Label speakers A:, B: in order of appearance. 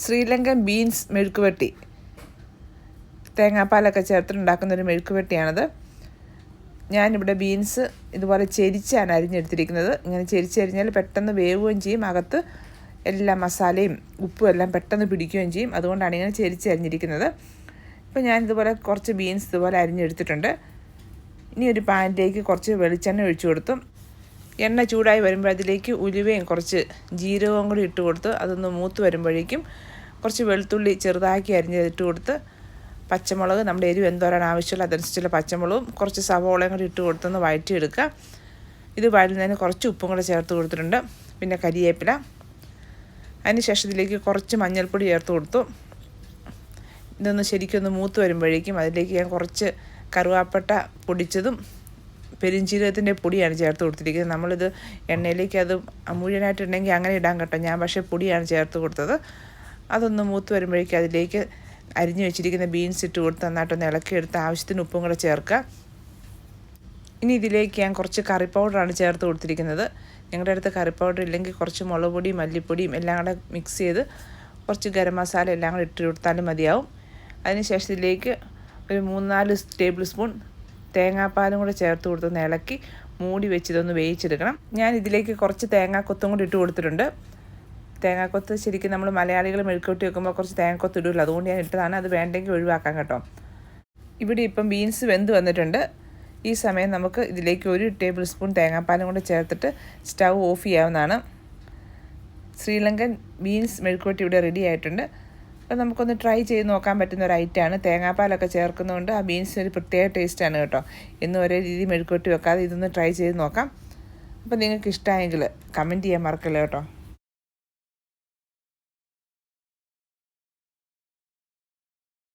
A: Sri Lankan beans മെഴുക്കുവെട്ടി തേങ്ങാപ്പാലൊക്കെ ചേർത്തിട്ടുണ്ടാക്കുന്നൊരു മെഴുക്കുവെട്ടിയാണത് ഞാനിവിടെ beans ഇതുപോലെ ചെരിച്ചാണ് അരിഞ്ഞെടുത്തിരിക്കുന്നത്. ഇങ്ങനെ ചെരിച്ചരിഞ്ഞാൽ പെട്ടെന്ന് വേവുകയും ചെയ്യും. അകത്ത് എല്ലാ മസാലയും ഉപ്പും എല്ലാം പെട്ടെന്ന് പിടിക്കുകയും ചെയ്യും. അതുകൊണ്ടാണ് ഇങ്ങനെ ചെരിച്ചരിഞ്ഞിരിക്കുന്നത് ഇപ്പോൾ ഞാൻ ഇതുപോലെ കുറച്ച് ബീൻസ് ഇതുപോലെ അരിഞ്ഞെടുത്തിട്ടുണ്ട്. ഇനി ഒരു പാനിലേക്ക് കുറച്ച് വെളിച്ചെണ്ണ ഒഴിച്ചു കൊടുത്തു. എണ്ണ ചൂടായി വരുമ്പോൾ അതിലേക്ക് ഉലുവയും കുറച്ച് ജീരകവും കൂടി ഇട്ട് കൊടുത്ത് അതൊന്ന് മൂത്ത് വരുമ്പോഴേക്കും കുറച്ച് വെളുത്തുള്ളി ചെറുതാക്കി അരിഞ്ഞ് ഇട്ട് കൊടുത്ത് പച്ചമുളക് നമ്മുടെ എരിവ് എന്തോരാണ് ആവശ്യമുള്ള അതനുസരിച്ചുള്ള പച്ചമുളകും കുറച്ച് സവോളയും കൂടി ഇട്ട് കൊടുത്തൊന്ന് വഴറ്റിയെടുക്കുക. ഇത് വഴുന്നതിന് കുറച്ച് ഉപ്പും കൂടെ ചേർത്ത് കൊടുത്തിട്ടുണ്ട്. പിന്നെ കരിയേപ്പില. അതിന് ശേഷം ഇതിലേക്ക് കുറച്ച് മഞ്ഞൾപ്പൊടി ചേർത്ത് കൊടുത്തു. ഇതൊന്ന് ശരിക്കൊന്ന് മൂത്ത് വരുമ്പോഴേക്കും അതിലേക്ക് ഞാൻ കുറച്ച് കറുവാപ്പട്ട പൊടിച്ചതും പെരിഞ്ചീരകത്തിന്റെ പൊടിയാണ് ചേർത്ത് കൊടുത്തിരിക്കുന്നത്. നമ്മളിത് എണ്ണയിലേക്ക് അത് മുഴുവനായിട്ടുണ്ടെങ്കിൽ അങ്ങനെ ഇടാൻ കേട്ടോ. ഞാൻ പക്ഷേ പൊടിയാണ് ചേർത്ത് കൊടുത്തത്. അതൊന്ന് മൂത്ത് വരുമ്പോഴേക്കും അതിലേക്ക് അരിഞ്ഞു വെച്ചിരിക്കുന്ന ബീൻസ് ഇട്ട് കൊടുത്ത് നന്നായിട്ടൊന്ന് ഇളക്കിയെടുത്ത് ആവശ്യത്തിന് ഉപ്പും കൂടെ ചേർക്കുക. ഇനി ഇതിലേക്ക് ഞാൻ കുറച്ച് കറി പൗഡറാണ് ചേർത്ത് കൊടുത്തിരിക്കുന്നത്. ഞങ്ങളുടെ അടുത്ത് കറി പൗഡർ ഇല്ലെങ്കിൽ കുറച്ച് മുളക് പൊടിയും മല്ലിപ്പൊടിയും എല്ലാം കൂടെ മിക്സ് ചെയ്ത് കുറച്ച് ഗരം മസാല എല്ലാം കൂടെ ഇട്ട് കൊടുത്താലും മതിയാവും. അതിനുശേഷം ഇതിലേക്ക് ഒരു മൂന്നാൽ ടേബിൾ സ്പൂൺ തേങ്ങാപ്പാലും കൂടെ ചേർത്ത് കൊടുത്തൊന്ന് ഇളക്കി മൂടി വെച്ച് ഇതൊന്ന് വേവിച്ചെടുക്കണം. ഞാൻ ഇതിലേക്ക് കുറച്ച് തേങ്ങാക്കൊത്തും കൂടി ഇട്ട് കൊടുത്തിട്ടുണ്ട്. തേങ്ങാക്കൊത്ത് ശരിക്കും നമ്മൾ മലയാളികൾ മെഴുക്കൂട്ടി വെക്കുമ്പോൾ കുറച്ച് തേങ്ങാക്കൊത്ത് ഇടില്ല അതുകൊണ്ട് ഞാൻ ഇട്ടതാണ്. അത് വേണ്ടെങ്കിൽ ഒഴിവാക്കാം കേട്ടോ. ഇവിടെ ഇപ്പം ബീൻസ് വെന്ത് വന്നിട്ടുണ്ട്. ഈ സമയം നമുക്ക് ഇതിലേക്ക് ഒരു ടേബിൾ സ്പൂൺ തേങ്ങാപ്പാലും കൂടെ ചേർത്തിട്ട് സ്റ്റൗ ഓഫ് ചെയ്യാവുന്നതാണ്. ശ്രീലങ്കൻ ബീൻസ് മെഴുക്കൂട്ടി ഇവിടെ റെഡി ആയിട്ടുണ്ട്. അപ്പോൾ നമുക്കൊന്ന് ട്രൈ ചെയ്ത് നോക്കാൻ പറ്റുന്ന ഒരു ഐറ്റമാണ് തേങ്ങാപ്പാലൊക്കെ ചേർക്കുന്നതുകൊണ്ട് ആ ബീൻസിന് ഒരു പ്രത്യേക ടേസ്റ്റാണ് കേട്ടോ. എന്നും ഒരേ രീതി മെഴുക്കുവട്ടി വെക്കാതെ ഇതൊന്ന് ട്രൈ ചെയ്ത് നോക്കാം. അപ്പോൾ നിങ്ങൾക്ക് ഇഷ്ടമായെങ്കിൽ കമന്റ് ചെയ്യാൻ മറക്കല്ലേ കേട്ടോ.